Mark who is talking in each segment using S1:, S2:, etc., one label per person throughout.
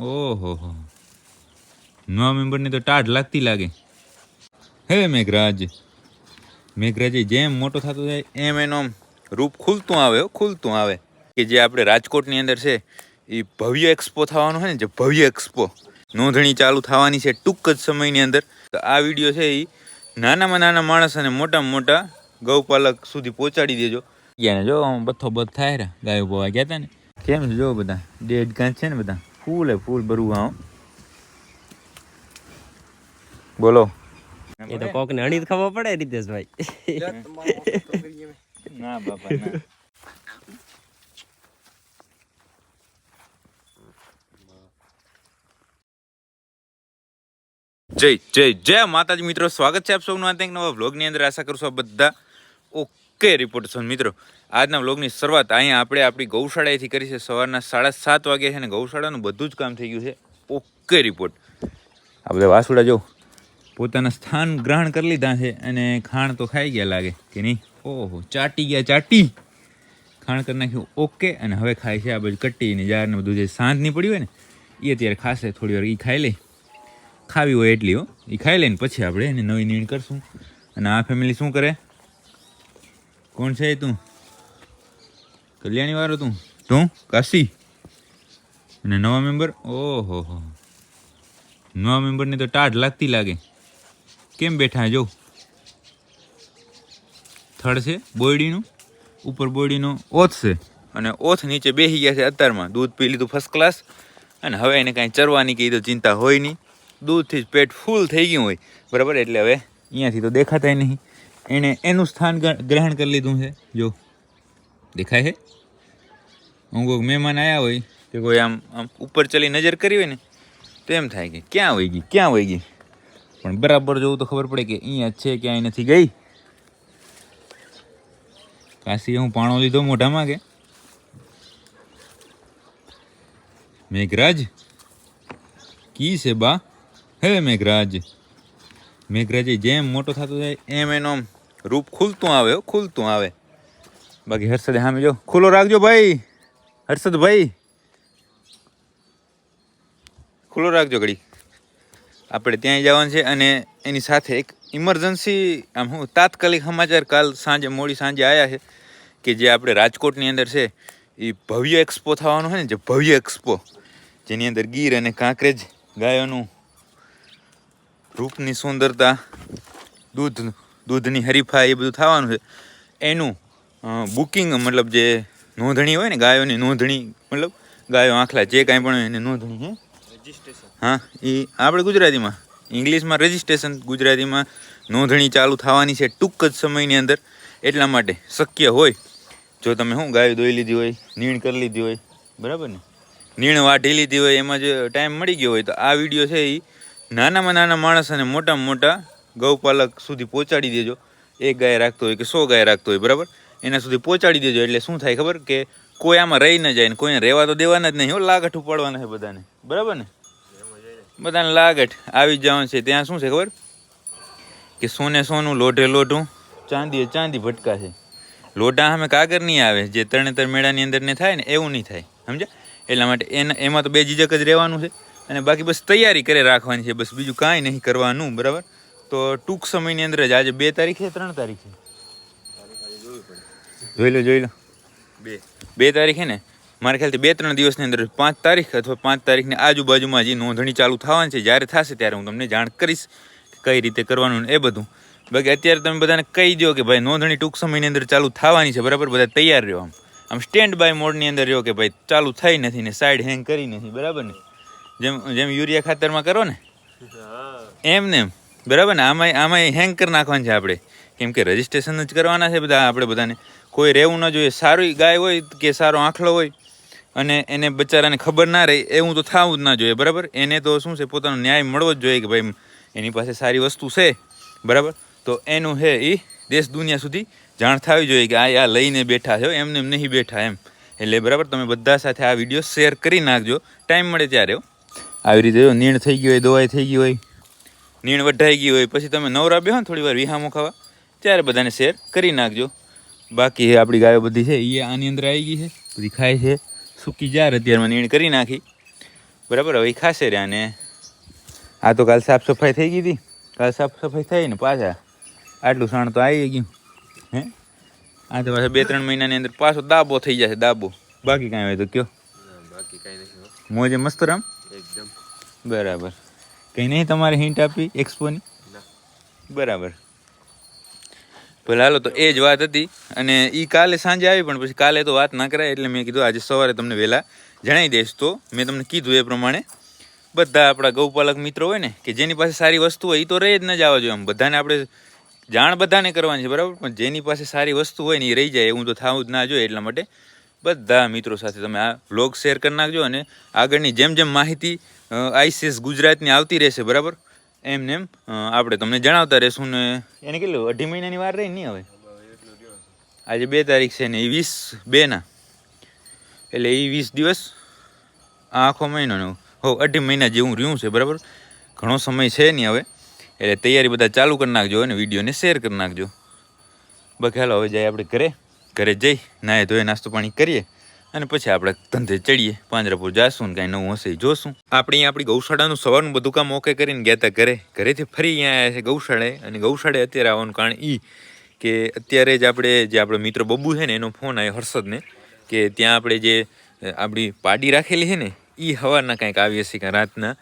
S1: ઓહો. નવા મેમ્બરની તો ટાઢ લાગતી લાગે. હે મેઘરાજ. મેઘરાજ જેમ મોટો થતો જાય એમ એનો રૂપ ખુલતું આવે ખુલતું આવે. કે જે આપણે રાજકોટની અંદર છે, એ ભવ્ય એક્સપો થવાનો છે ને, જે ભવ્ય એક્સપો. નોંધણી ચાલુ થવાની છે ટૂંક જ સમયની અંદર. તો આ વીડિયો છે એ નાનામાં નાના માણસ અને મોટામાં મોટા ગૌપાલક સુધી પહોંચાડી દેજો. ગયા જો આમ બથો બથ થાય રહ્યા ગાયો બોવા ગયા હતા ને. કેમ જો બધા? ડેડ કાંચ છે ને બધા? ફૂલ ફૂલ ભરવું હા. બોલો.
S2: એ તો કોક ને અણી ખબર પડે રીતેશભાઈ.
S1: ના બાપા ના. જય જય જય માતાજી મિત્રો. સ્વાગત છે આપ સૌનું આ એક નવા વ્લોગની અંદર. આશા કરું છું બધા ઓકે રિપોર્ટ છો મિત્રો. આજના વ્લોગની શરૂઆત અહીંયા આપણે આપણી ગૌશાળાએથી કરી છે. સવારના સાડા સાત વાગે છે અને ગૌશાળાનું બધું જ કામ થઈ ગયું છે. Okay report. આપણે વાસુડા જો પોતાના સ્થાન ગ્રહણ કરી લીધા છે અને ખાણ તો ખાઈ ગયા લાગે કે નહીં? ઓહો, ચાટી ગયા, ચાટી. ખાણ કરી નાખ્યું, ઓકે. અને હવે ખાય છે આ બધું કટ્ટીને ને બધું જે સાંજની પડ્યું હોય ને એ અત્યારે ખાશે થોડી વાર એ ખાઈ લે. ખાવી હોય એટલી, હો. એ ખાઈ લઈને પછી આપણે એને નવી નીણ કરશું. અને આ ફેમિલી શું કરે? કોણ છે તું? કલ્યાણી વાળો તું? તું? કાશી? અને નવા મેમ્બર? ઓહો, હો નવા મેમ્બરની તો ટાઢ લાગતી લાગે. કેમ બેઠા જો થડ છે બોયડીનું? ઉપર બોયડીનો ઓથ છે. અને ઓથ નીચે બેસી ગયા છે અત્યારમાં. દૂધ પી લીધું ફર્સ્ટ ક્લાસ અને હવે એને કાંઈ ચરવાની કે તો ચિંતા હોય નહીં. દૂધથી જ પેટ ફૂલ થઈ ગયું હોય. બરાબર? એટલે હવે અહીંયાથી તો દેખાતાય નહીં. એણે એનું સ્થાન ગ્રહણ કરી લીધું છે. જો, દેખાય છે? હું કોઈ મહેમાન આવ્યા હોય કે કોઈ આમ આમ ઉપર ચલી નજર કરી હોય ને, તો એમ થાય કે ક્યાં વહી ગઈ, ક્યાં વહી ગઈ? પણ બરાબર જોવું તો ખબર પડે કે અહીંયા છે ક્યાંય નથી ગઈ. કાશી હું પાણો લીધો મોઢામાં કે? મેઘરાજ? કી છે બા? હે મેઘરાજ? મેઘરાજે જેમ મોટો થતો જાય એમ એનો રૂપ ખુલતું આવે ખુલતું આવે. બાકી હર્ષદ સામે જો, ખુલ્લો રાખજો ભાઈ. હર્ષદ ભાઈ. ખુલ્લો રાખજો ઘડી. આપણે ત્યાં જવાનું છે અને એની સાથે એક ઇમરજન્સી આમ હું તાત્કાલિક સમાચાર કાલ સાંજે, મોડી સાંજે આવ્યા છે કે જે આપણે રાજકોટની અંદર છે, એ ભવ્ય એક્સપો થવાનો છે ને, જે ભવ્ય એક્સપો જેની અંદર ગીર અને કાંકરેજ ગાયોનું રૂપની સુંદરતા દૂધ દૂધની હરીફાઈ એ બધું થવાનું છે. એનું બુકિંગ મતલબ જે નોંધણી હોય ને ગાયોની નોંધણી મતલબ ગાયો આખલા જે કાંઈ પણ એની નોંધણી હે? હા એ આપણે ગુજરાતીમાં ઇંગ્લિશમાં રજિસ્ટ્રેશન ગુજરાતીમાં નોંધણી ચાલુ થવાની છે ટૂંક જ સમયની અંદર. એટલા માટે શક્ય હોય જો તમે શું ગાયો દોઈ લીધી હોય નીણ કરી લીધી હોય બરાબર ને? નીણ વાઢી લીધી હોય એમાં જો ટાઈમ મળી ગયો હોય તો આ વીડિયો છે એ નાનામાં નાના માણસ અને મોટામાં મોટા ગૌપાલક સુધી પહોંચાડી દેજો. એક ગાય રાખતો હોય કે સો ગાય રાખતો હોય, બરાબર? એના સુધી પહોંચાડી દેજો. એટલે શું થાય ખબર? કે કોઈ આમાં રહી ન જાય ને કોઈને રહેવા તો દેવાના જ નહીં હો, લાગઠ ઉપાડવાના છે બધાને. બરાબર ને? બધાને લાગઠ. આવી જ જવાનું છે. ત્યાં શું છે ખબર? કે સોને સોનું, લોઢે લોઢું, ચાંદીએ ચાંદી ભટકા છે. લોઢા સામે કાગર નહીં આવે. જે તરણેતર મેળાની અંદર ને થાય ને, એવું નહીં થાય. સમજ્યા? એટલા માટે એના, એમાં તો બે જીજક જ રહેવાનું છે. અને બાકી બસ તૈયારી કરે રાખવાની છે. બસ બીજું કાંઈ નહીં કરવાનું, બરાબર? તો ટૂંક સમયની અંદર જ આજે બે તારીખે ત્રણ તારીખે? જોઈ લો જોઈ લો. બે. બે તારીખે ને? મારા ખ્યાલથી બે ત્રણ દિવસની અંદર પાંચ તારીખ અથવા પાંચ તારીખની આજુબાજુમાં જે નોંધણી ચાલુ થવાની છે જ્યારે થશે ત્યારે હું તમને જાણ કરીશ કઈ રીતે કરવાનું ને એ બધું. બાકી અત્યારે તમે બધાને કહી દો કે ભાઈ નોંધણી ટૂંક સમયની અંદર ચાલુ થવાની છે બરાબર? બધા તૈયાર રહ્યો આમ. આમ સ્ટેન્ડ બાય મોડની અંદર રહ્યો કે ભાઈ ચાલુ થઈ નથી ને સાઈડ હેંગ કરી નથી બરાબર ને? જેમ જેમ યુરિયા ખાતરમાં કરો ને? એમ ને એમ. બરાબર ને? આમાં આમાં હેંગ કરી નાખવાનું છે આપણે. કેમ કે રજિસ્ટ્રેશન જ કરવાના છે બધા, આપણે બધાને. કોઈ રહેવું ન જોઈએ. સારી ગાય હોય કે સારો આંખલો હોય, અને એને બચારાને ખબર ના રહે, એવું તો થવું જ ના જોઈએ. બરાબર? એને તો શું છે, પોતાનો ન્યાય મળવો જ જોઈએ કે ભાઈ, એની પાસે સારી વસ્તુ છે. બરાબર? તો એનું હે એ દેશ દુનિયા સુધી જાણ થવી જોઈએ કે આ આ લઈને બેઠા છે એમને એમ નહીં બેઠા એમ. એટલે બરાબર? તમે બધા સાથે આ વીડિયો શેર કરી નાખજો. ટાઈમ મળે ત્યારે. આવી રીતે નીણ થઈ ગઈ હોય, દવાઈ થઈ ગઈ હોય નીણ વઢાઈ ગઈ હોય પછી તમે નવરા બેહો ને થોડી વાર વિહામો ખાવા. ત્યારે બધાને શેર કરી નાખજો. બાકી આપણી ગાયો બધી છે એ આની અંદર આવી ગઈ છે. બધી ખાય છે. સૂકી જાર અત્યારમાં નીણ કરી નાખી. બરાબર હવે ખાશે રહ્યા અને આ તો કાલ સાફ સફાઈ થઈ ગઈ હતી. કાલ સાફ સફાઈ થઈ ને પાછા આટલું સાણ તો આવી ગયું. હે? આ તો પાછા બે ત્રણ મહિનાની અંદર પાછો દાબો થઈ જશે દાબો. બાકી કાંઈ હોય તો કયો?
S2: બાકી કાંઈ નથી
S1: મોજે મસ્ત રામ?
S2: એકદમ.
S1: બરાબર. કંઈ નહીં, તમારે હિન્ટ આપી એક્સપોની બરાબર. ભલે, હાલો, તો એ જ વાત હતી. અને એ કાલે સાંજે આવી, પણ પછી કાલે તો વાત ના કરાય, એટલે મેં કીધું આજે સવારે તમને વહેલા જણાવી દઈશ. તો મેં તમને કીધું એ પ્રમાણે, બધા આપણા ગૌપાલક મિત્રો હોય ને, કે જેની પાસે સારી વસ્તુ હોય એ તો રહી જ ન જવા જોઈએ આમ. બધાને આપણે જાણ બધાને કરવાની છે, બરાબર? પણ જેની પાસે સારી વસ્તુ હોય ને એ રહી જાય, એવું તો થવું જ ના જોઈએ, એટલા માટે બધા મિત્રો સાથે તમે આ વ્લોગ શેર કરી નાખજો અને આગળની જેમ જેમ માહિતી આઈસીએસ ગુજરાતની આવતી રહેશે, બરાબર? એમ ને એમ? આપણે તમને જણાવતા રહેશું ને એને કેટલું, અઢી મહિનાની વાર રહી નહીં હવે? આજે બે તારીખ છે ને, એ વીસ બેના એટલે એ વીસ દિવસ આખો મહિનો હો, અઢી મહિના જેવું રહ્યું છે, બરાબર? ઘણો સમય છે નહીં હવે. એટલે તૈયારી બધા ચાલુ કરી નાખજો અને વિડીયોને શેર કરી નાખજો. બાકી હવે જાય આપણે ઘરે. ઘરે જઈ, નાહે ધોઈએ નાસ્તો પાણી કરીએ. અને પછી આપણે ધંધે ચડીએ. પાંજરાપુર જાશું ને કાંઈ નવું હશે જોશું. આપણે અહીંયા આપણી ગૌશાળાનું સવારનું બધું કામ ઓકે કરીને ગયા હતા ઘરે. ઘરેથી ફરી અહીંયા આવ્યા છે ગૌશાળાએ અને ગૌશાળાએ અત્યારે આવવાનું કારણ એ કે અત્યારે જ આપણે જે આપણો મિત્ર બબ્બુ છે ને, એનો ફોન આવ્યો હર્ષદને કે ત્યાં આપણે જે આપણી પાડી રાખેલી છે ને એ હવારના કાંઈક આવી હશે કાં રાતના.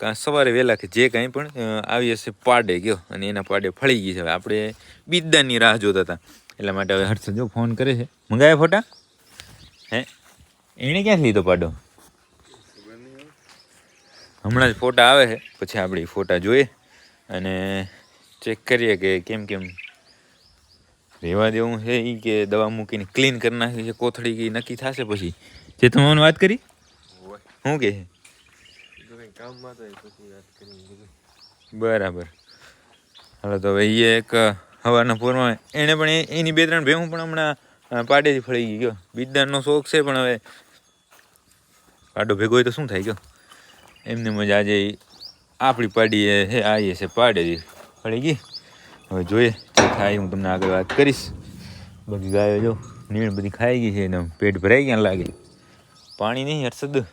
S1: કાં સવારે વહેલા કે જે કાંઈ પણ આવી હશે પાડે ગયો અને એના પાડે ફળી ગઈ છે. હવે આપણે બીજદાનની રાહ જોતા હતા એટલા માટે હવે હર્ષદ જો ફોન કરે છે. મંગાવ્યા ફોટા? હે? એણે ક્યાંથી લીધો પાડો? હમણાં જ ફોટા આવે છે. પછી આપણે ફોટા જોઈએ અને ચેક કરીએ કે કેમ કેમ રહેવા દેવું છે એ કે દવા મૂકીને ક્લીન કરી નાખી છે કોથળી કે નક્કી થશે પછી. જે તમે મને વાત કરી? શું કે? બરાબર. હાલો તો હવે એ એક હવારના પૂરમાં એણે પણ એની બે ત્રણ ભેહું પણ હમણાં પાડેથી ફળી ગયો. બીજદારનો શોખ છે, પણ હવે પાડો ભેગો હોય તો શું થાય, ગયો. એમને મજા આજે આપણી પાડીએ હે આવીએ છે પાડેથી. ફળી ગઈ? હવે જોઈએ જે થાય, હું તમને આગળ વાત કરીશ. બધી ગાયો જો, નીણ બધી ખાઈ ગઈ છે એને પેટ ભરાઈ ગયા લાગે. પાણી નહીં, હર્ષદ?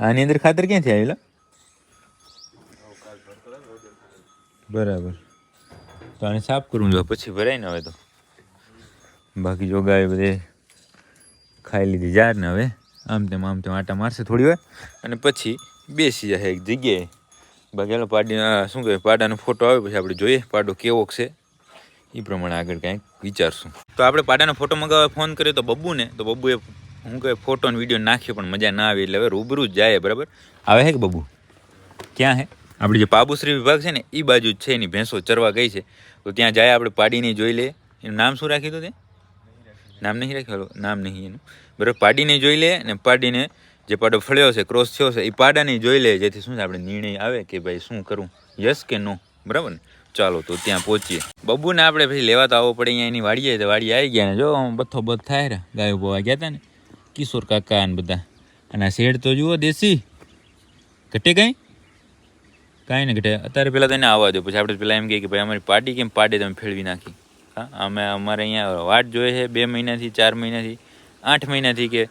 S1: આની અંદર ખાતર ક્યાંથી આવેલા? બરાબર. તો આને સાફ કરવું જો પછી ભરાય ને હવે તો. બાકી જો બધે ખાઈ લીધી. જાર ને હવે. આમ તેમ આમ તેમ આટા મારશે થોડી વાર. અને પછી બેસી જશે એક જગ્યાએ. બાકી ચાલો પાડી શું કહેવાય, પાડાનો ફોટો આવે, પછી આપણે જોઈએ પાડો કેવો છે. એ પ્રમાણે આગળ કાંઈક વિચારશું. તો આપણે પાડાનો ફોટો મગાવવા ફોન કર્યો તો બબ્બુને તો બબ્બુએ હું કહે ફોટો અને વીડિયો નાખ્યો, પણ મજા ના આવી એટલે હવે રૂબરૂ જ જાય, બરાબર? આવે હે કે બબ્બુ ક્યાં હે? આપણે જે પાબુશ્રી વિભાગ છે ને એ બાજુ જ છે, એની ભેંસો ચરવા ગઈ છે. તો ત્યાં જાય, આપણે પાડીને જોઈ લે એનું નામ શું રાખ્યું હતું તે? નામ નહીં રાખ્યું નામ નહીં એનું. બરાબર, પાડીને જોઈ લે ને પાડીને જે પાડો ફળ્યો છે ક્રોસ થયો છે એ પાડાને જોઈ લે. જેથી શું આપણે નિર્ણય આવે કે ભાઈ શું કરવું યસ કે નો બરાબર ને? ચાલો, તો ત્યાં પહોંચીએ. બબ્બુને આપણે પછી લેવા તો આવવો પડે, અહીંયા એની વાડીએ તો વાડી આવી ગયા ને. જો બથો બથ થાય રે. ગાયો બોવા ગયા હતા ને. કિશોર કાકા ને બધા. અને આ શેડ તો જુઓ, દેશી. ઘટે કાંઈ? કાંઈ ને ઘટે. અત્યારે પહેલાં તો એને આવવા દો. પછી આપણે પહેલાં એમ કહીએ કે ભાઈ, અમારી પાર્ટી કેમ પાડે તમે ફેળવી નાખી હા અમે અમારે અહીંયા વાટ જોઈએ છે બે મહિનાથી ચાર મહિનાથી આઠ મહિનાથી કે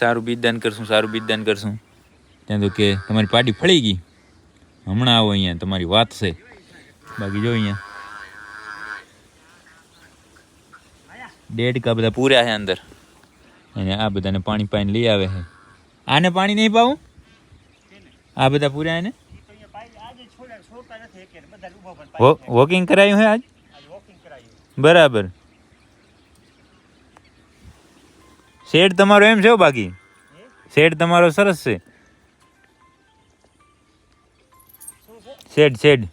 S1: સારું બીજદાન કરશું સારું બીજદાન કરશું. ત્યાં તો કે તમારી પાર્ટી ફળી ગઈ. હમણાં આવો અહીંયા તમારી વાત છે. બાકી જો અહીંયા. દેડકા બધા પૂર્યા છે અંદર. અને આ બધાને પાણી પાઈને લઈ આવે છે. આને પાણી નહીં પાવું? આ બધા પૂર્યા એને? વોકિંગ કરાયું હે આજ? બરાબર. શેડ તમારો એમ છે બાકી? શેડ તમારો સરસ છે. Shade shade.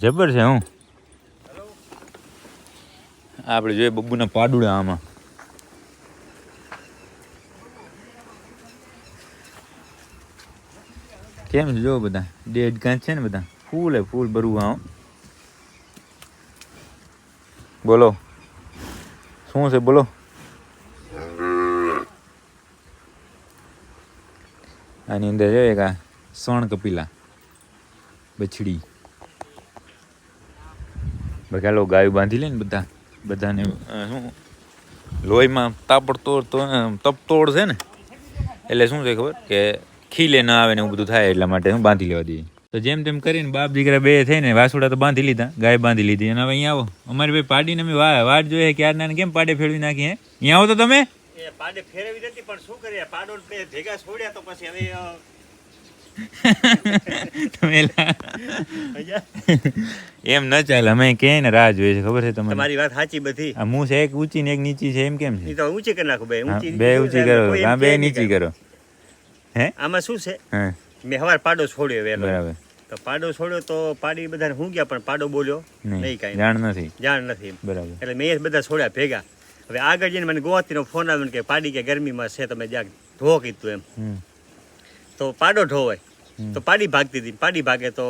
S1: જબર છે, હું. આપણે જોઈએ બબ્બુના પાડુડા આમાં. કેમ જો બધા. ડેડ કાંચ છે ને બધા? ફૂલ ફૂલ ભરવું આવો બોલો. શું છે, બોલો. આની અંદર જોઈએ કા સણ કપિલા, બછડી. બાકી હાલો ગાયું બાંધી લે ને બધા, બધાને શું? લોહીમાં તાપડતોડ તો તપતોડ છે ને? એટલે શું છે ખબર? કે ખીલે ના આવે ને એવું બધું થાય એટલા માટે હું બાંધી લેવા દઈએ. તો જેમ તેમ કરીને બાપ દીકરા બે થઈને વાસુડા તો બાંધી લીધા ગાય બાંધી લીધી. અને હવે અહીંયા આવો. અમારી ભાઈ પાડીને અમે વાટ જોઈએ ક્યારના કેમ પાડે ફેરવી નાખીએ અહીંયા આવો તો તમે.
S3: પાડે ફેરવી નથી પણ શું કરીએ? પાડો ભેગા છોડ્યા તો પછી હવે
S1: એમ ન ચાલે અમે કે ને રાહ જોઈએ છે ખબર છે તમને?
S3: તમારી વાત સાચી બધી.
S1: આ મૂસ એક ઊંચી ને એક નીચી છે એમ કેમ છે?
S3: તો ઊંચી કરી નાખો
S1: બે
S3: ઊંચી
S1: બે ઊંચી કરો હા બે નીચી કરો. હે?
S3: આમાં શું છે?
S1: હા.
S3: મેં હવાર પાડો છોડ્યો વેલો.
S1: બરાબર.
S3: તો પાડો છોડ્યો તો પાડી બધાને હું ગયા પણ પાડો બોલ્યો? નહીં કાંઈ.
S1: જાણ નથી.
S3: જાણ નથી
S1: બરાબર.
S3: એટલે મેં બધા છોડ્યા ભેગા. હવે આગળ જઈને મને ગોવાતીનો ફોન આવ્યો કે પાડી કે ગરમીમાં છે તમે જ્યાં ધો કીધું એમ. તો પાડો ઢોવાય તો પાડી ભાગતી હતી. પાડી ભાગે તો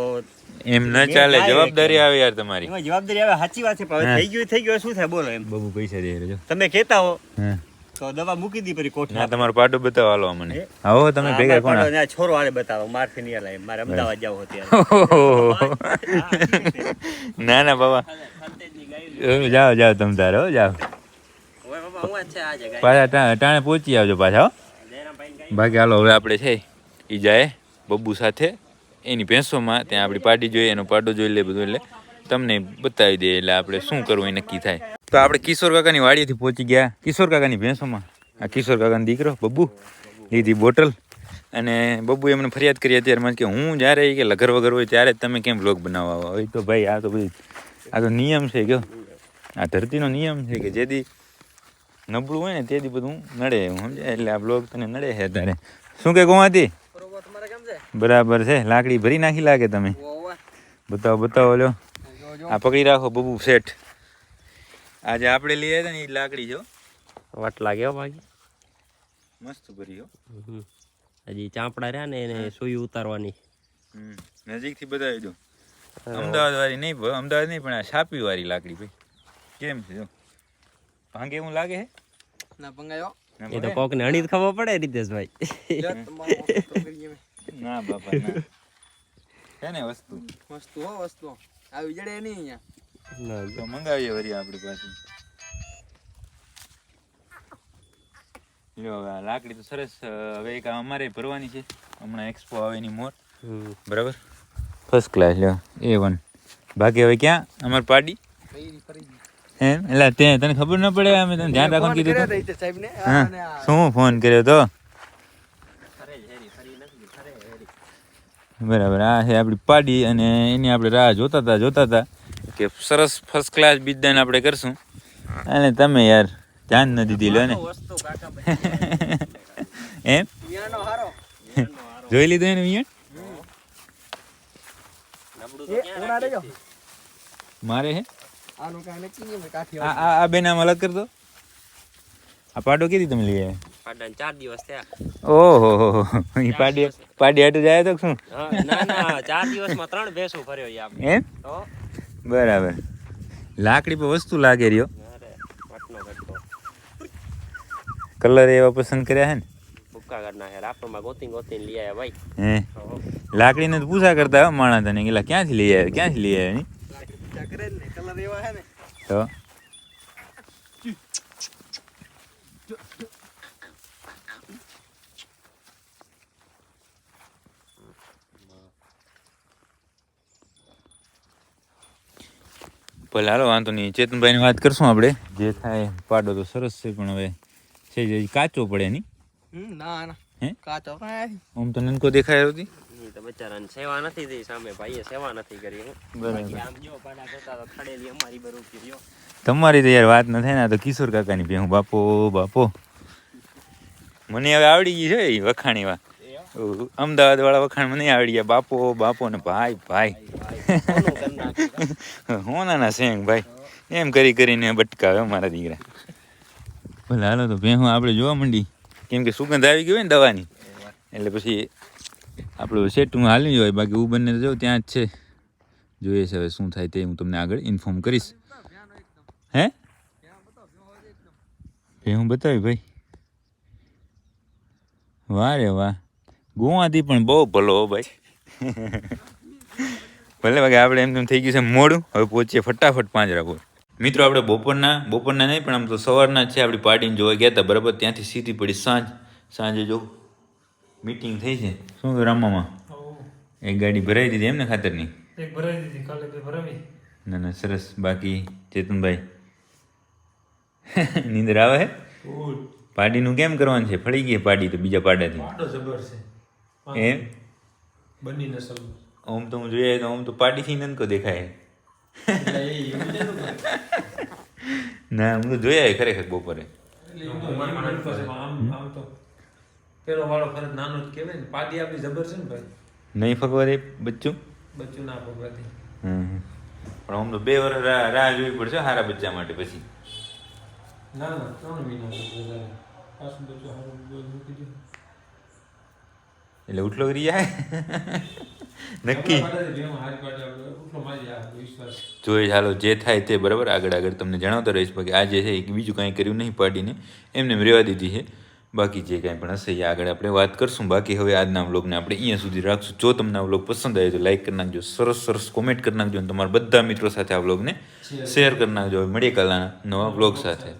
S1: એમ ન ચાલે જવાબદારી આવે યાર તમારી.
S3: જવાબદારી આવે સાચી વાત છે પણ થઈ ગયું થઈ ગયું શું થાય બોલો એમ.
S1: બબુ પૈસા દે
S3: તમે કહેતા હા. તો દવા મૂકી દી કોઠ.
S1: ના તમારો પાડો બતાવો હાલો મને? આવો તમે ભેગા કોણ?
S3: આ છોરો આને બતાવો મારથી નહીં હલાય મારે અમદાવાદ જાવ હોતી
S1: ના ના બાબા. જાઓ જાઓ તમ તારે હો જાઓ. પાછા ટાણે પહોંચી આવજો પાછા હો. બાકી હાલો હવે આપણે છે એ જાય બબ્બુ સાથે. એની ભેંસોમાં ત્યાં આપણી પાડી જોઈએ એનો પાડો જોઈ લે બધું એટલે તમને બતાવી દે એટલે આપણે શું કરવું એ નક્કી થાય. તો આપણે કિશોર કાકાની વાડીએથી પહોંચી ગયા. કિશોર કાકાની ભેંસોમાં. આ કિશોર કાકાનો દીકરો બબ્બુ. લીધી બોટલ. અને બબ્બુ એમને ફરિયાદ કરી અત્યારમાં કે હું જ્યારે કે લગર વગર હોય ત્યારે જ તમે કેમ બ્લોગ બનાવવા આવો? તો ભાઈ આ તો બધી આ તો નિયમ છે કયો. આ ધરતીનો નિયમ છે કે જેથી નબળું હોય ને તેથી બધું નડે સમજાય? સમજે એટલે આ બ્લોગ તને નડે છે તારે શું કે કોમાંથી બરાબર છે. લાકડી ભરી નાખી લાગે તમે. બતાવો બતાવો લ્યો. આ પકડી રાખો બબુ શેઠ. આજે આપણે લઈ આવ્યા ને એ લાકડી જો.
S2: વટ લાગ્યો બાકી.
S1: મસ્ત ભરી
S2: હજી ચાંપડા રહ્યા ને એને સુઈ ઉતારવાની.
S1: નજીક નજીકથી બતાવી દો અમદાવાદ વાળી નહીં અમદાવાદ નહીં પણ આ છાપી વાળી લાકડી ભાઈ. કેમ છે જો? ભાંગે એવું લાગે હે?
S4: ના
S1: ભંગાયો
S2: એ તો? કોક ને અણી ખબર પડે રીતેશભાઈ.
S1: ના બાપા ના. છે ને વસ્તુ.
S4: વસ્તુ હો વસ્તુ. આવી જડે નહીં અહીંયા.
S2: ના,
S1: તો મંગાવીએ વરી આપણી પાસે. લ્યો હવે આ લાકડી તો સરસ હવે એક અમારે ભરવાની છે. હમણાં એક્સપો આવે એની મોર બરાબર? ફર્સ્ટ ક્લાસ લ્યો. એ વન બાકી હવે ક્યાં? અમાર પાડી. એમ? એટલે તે તને ખબર ના પડે? અમે તને ધ્યાન રાખવાનું કીધું હા. શું ફોન કર્યો તો? બરાબર આ છે આપણી પાડી અને એની આપણે રાહ જોતા હતા જોતા હતા કે સરસ ફર્સ્ટ ક્લાસ બિઝનેસ આપણે કરશું. અને તમે યાર ધ્યાન ન દીધી લો ને. એમ? જોઈ લીધું એને
S4: દેજો
S1: મારે હે? આ બેન આમ અલગ કર દો આ પાડો કીધી તમે લઈ આવ્યા
S2: ચાર દિવસ થયા.
S1: ઓહો હો હો એ પાડી પાડી હાટું જાય તો શું?
S2: ના ના ચાર દિવસમાં ત્રણ ભેંસો ફર્યો ઈ
S1: એમ? બરાબર. લાકડી પર વસ્તુ લાગે રહ્યો. કલર એવા પસંદ કર્યા હે ને?
S2: ભૂક્કા હે રાપરમાં ગોતી ગોતી લઈ આયા ભાઈ.
S1: હે? લાકડીને તો પૂછા કરતા હો માણા તને ગેલા ક્યાંથી લઈ આવ્યા? ક્યાંથી લઈ આવ્યા ની
S4: કરે કલર એવા હે ને.
S1: તો? ભલે હાલો વાંધો નહીં. ચેતનભાઈની વાત કરશું આપણે. જે થાય પાડો તો સરસ છે પણ હવે છે. જે કાચો પડે નહીં?
S4: હમ ના ના.
S1: હે?
S4: કાચો
S1: આમ તો નનકો દેખાય હતી
S2: તો બચારાને સેવા નથી થઈ સામે ભાઈએ સેવા નથી કરી
S1: બરાબર.
S2: આમ જો પાડા કરતા તો ખડેલી અમારી બરોબર રહ્યો.
S1: તમારી તો યાર વાત ન થાય ને તો કિશોર કાકાની ભેહું. બાપો બાપો. મને હવે આવડી ગઈ છે એ વખાણીવા. અમદાવાદ વાળા વખાણ મને આવડી ગયા. બાપો બાપો ને ભાઈ ભાઈ? હોનાના સેંગ ભાઈ એમ કરી કરીને બટકાવે મારા દીકરા ભલે હાલો તો ભેહું આપણે જોવા માંડી કેમ કે સુગંધ આવી ગઈ હોય ને દવાની એટલે પછી આપણું સેટું હાલી હોય બાકી હું? બંને જાઉં ત્યાં જ છે જોઈએ છે હવે શું થાય તે હું તમને આગળ ઇન્ફોર્મ કરીશ હે ભેહું બતાવી ભાઈ વાહ રે વાહ ગોવાથી પણ બહુ ભલો ભાઈ ભલે ભાગે આપણે એમ તેમ થઈ ગયું છે મોડું હવે પહોંચીએ ફટાફટ પાંજરાપુર મિત્રો આપણે બપોરના બપોરના નહીં પણ આમ તો સવારના જ છે. આપણી પાર્ટીને જોવા ગયા હતા બરાબર? ત્યાંથી સીધી પડી સાંજ. સાંજે જો મીટિંગ થઈ છે. શું રામામાં એક ગાડી ભરાઈ દીધી એમને ખાતરની?
S5: એક ભરાઈ દીધી કાલે બે ભરાવી.
S1: ના ના સરસ. બાકી ચેતનભાઈ? નીંદર આવે હે? પાડીનું કેમ કરવાનું છે? ફળી ગઈ પાડી તો બીજા પાડાથી.
S5: પાડો જબર છે.
S1: એમ?
S5: બની નસલ.
S1: ઓમ તો હું જોઈએ તો ઓમ તો પાડીથી નનકો દેખાય.
S5: ને
S1: હું તો જોયા ખરેખર બપોરે.
S5: આમ આમ પેલો વાળો ફરજ નાનો જ કહેવાય ને પાર્ટી આપણી જબર છે ને ભાઈ?
S1: નહીં ફગવા દે બચ્ચું?
S5: બચ્ચું ના ફગવાથી
S1: હમ. પણ આમ તો બે વર્ષ રાહ જોવી પડશે હારા બચ્ચા માટે પછી.
S5: ના ના ત્રણ મહિના પાછું બચ્ચું હારું મૂકી દે.
S1: એટલે ઉઠલો કરી જાય. નક્કી. જોઈએ ચાલો જે થાય તે બરાબર. આગળ આગળ તમને જણાવતો રહીશ. બાકી આ જે છે એક બીજું કાંઈ કર્યું નહીં પાડીને એમને એમ રહેવા દીધી છે. બાકી જે કાંઈ પણ હશે એ આગળ આપણે વાત કરશું. બાકી હવે આજના વ્લોગને આપણે અહીંયા સુધી રાખશું. જો તમને આ વ્લોગ પસંદ આવે તો લાઇક કરી નાખજો સરસ સરસ કોમેન્ટ કરી નાખજો અને તમારા બધા મિત્રો સાથે આ વ્લોગને શેર કરી નાખજો. મળીએ કાલના નવા વ્લોગ સાથે.